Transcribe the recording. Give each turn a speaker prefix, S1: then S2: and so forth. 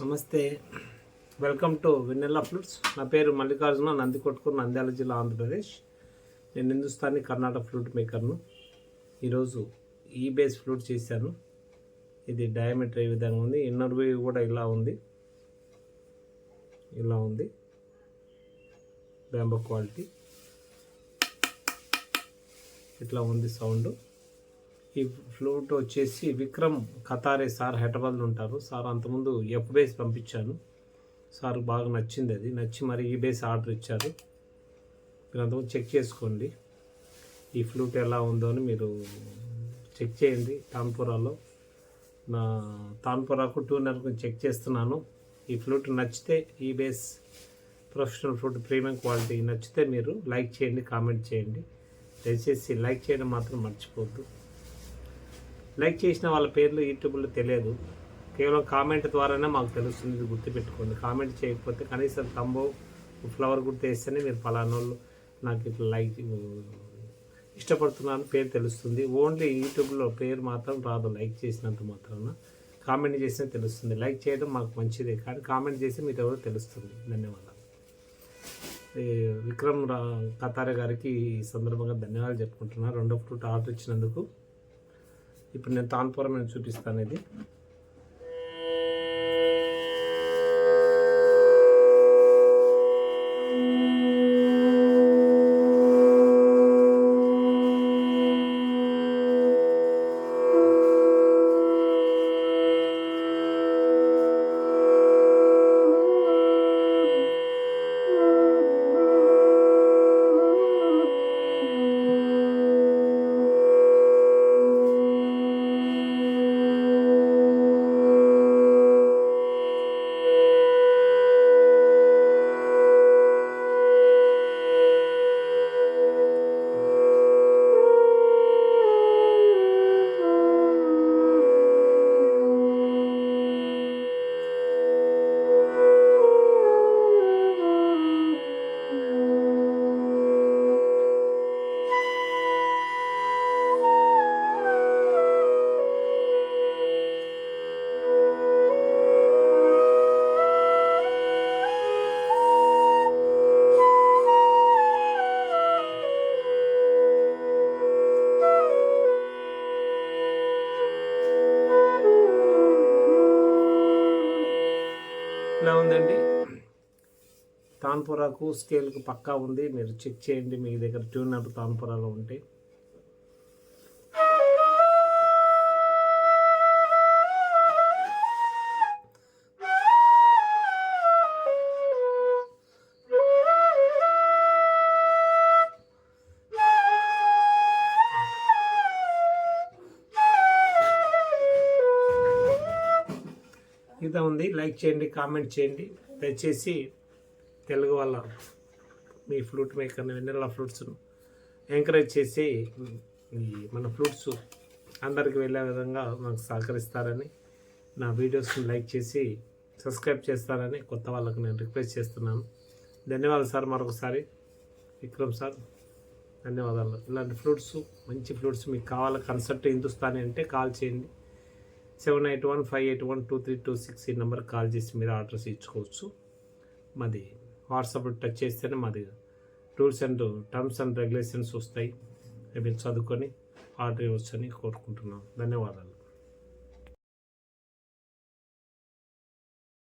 S1: నమస్తే. Welcome to vanilla flutes నా పేరు మల్లికార్జున నందికొట్కూరు నంద్యాల జిల్లా ఆంధ్రప్రదేశ్. నేను హిందుస్థానీ కర్ణాటక ఫ్లూట్ మేకర్ను. ఈరోజు ఈ బేస్ ఫ్లూట్ చేశాను. ఇది డయామీటర్ ఈ విధంగా ఉంది. ఇన్నర్ వే కూడా ఇలా ఉంది. ఇలా ఉంది. బ్యాంబో క్వాలిటీ ఇట్లా ఉంది సౌండ్. ఈ ఫ్లూట్ వచ్చేసి విక్రమ్ ఖతారే సార్ హైదరాబాద్లో ఉంటారు. సార్ అంతకుముందు ఎఫ్ బేస్ పంపించాను. సార్ బాగా నచ్చింది అది. నచ్చి మరి ఈ బేస్ ఆర్డర్ ఇచ్చారు. మీరు అంతకుముందు చెక్ చేసుకోండి. ఈ ఫ్లూట్ ఎలా ఉందో అని మీరు చెక్ చేయండి. తాన్పురాలో నా తాన్పురాకు టూనర్కు చెక్ చేస్తున్నాను. ఈ ఫ్లూట్ నచ్చితే ఈ base professional flute premium quality నచ్చితే మీరు లైక్ చేయండి కామెంట్ చేయండి. దయచేసి లైక్ చేయడం మాత్రం మర్చిపోద్దు లైక్ చేసిన వాళ్ళ పేర్లు యూట్యూబ్లో తెలియదు. కేవలం కామెంట్ ద్వారానే మాకు తెలుస్తుంది ఇది గుర్తుపెట్టుకోండి. కామెంట్ చేయకపోతే కనీసం తంబో ఫ్లవర్ గుర్తు వేస్తేనే మీరు ఫలానోళ్ళు నాకు ఇట్లా లైక్ ఇష్టపడుతున్నాను పేరు తెలుస్తుంది. ఓన్లీ యూట్యూబ్లో పేరు మాత్రం రాదు లైక్ చేసినంత మాత్రాన. కామెంట్ చేసినా తెలుస్తుంది. లైక్ చేయడం మాకు మంచిదే కానీ కామెంట్ చేసి మీరు ఎవరో తెలుస్తుంది. ధన్యవాదాలు. విక్రమ్ రా కతారే గారికి ఈ సందర్భంగా ధన్యవాదాలు చెప్పుకుంటున్నాను రెండో ఫ్రూట్ ఆర్డర్ ఇచ్చినందుకు ఇప్పుడు నేను తాన్పురం నేను చూపిస్తాను ఇది. ఇలా ఉందండి? తాన్పురాకు స్కేల్కు పక్కా ఉంది. మీరు చెక్ చేయండి. మీ దగ్గర ట్యూనర్ తాన్పురాలో ఉంటే. ఇదా ఉంది లైక్ చేయండి కామెంట్ చేయండి. దయచేసి తెలుగు వాళ్ళ మీ ఫ్లూట్ మేకర్ని వెన్నెల ఫ్రూట్స్ను ఎంకరేజ్ చేసి ఈ మన ఫ్రూట్స్ అందరికి వెళ్ళే విధంగా మాకు సహకరిస్తారని నా వీడియోస్ని లైక్ చేసి సబ్స్క్రైబ్ చేస్తారని కొత్త వాళ్ళకు నేను రిక్వెస్ట్ చేస్తున్నాను. ధన్యవాదాలు సార్ మరొకసారి. విక్రమ్ సార్ ధన్యవాదాలు. ఇలాంటి ఫ్రూట్స్ మంచి ఫ్రూట్స్ మీకు కావాలి కన్సల్ట్ హిందుస్థానీ అంటే కాల్ చేయండి. Seven eight one five eight one two three two six ఈ నెంబర్ కాల్ చేసి మీరు ఆర్డర్స్ ఇచ్చుకోవచ్చు. మాది వాట్సాప్ టచ్ చేస్తేనే మాది rules and terms and regulations వస్తాయి. మీరు చదువుకొని ఆర్డర్ ఇవ్వచ్చని కోరుకుంటున్నాం. ధన్యవాదాలు.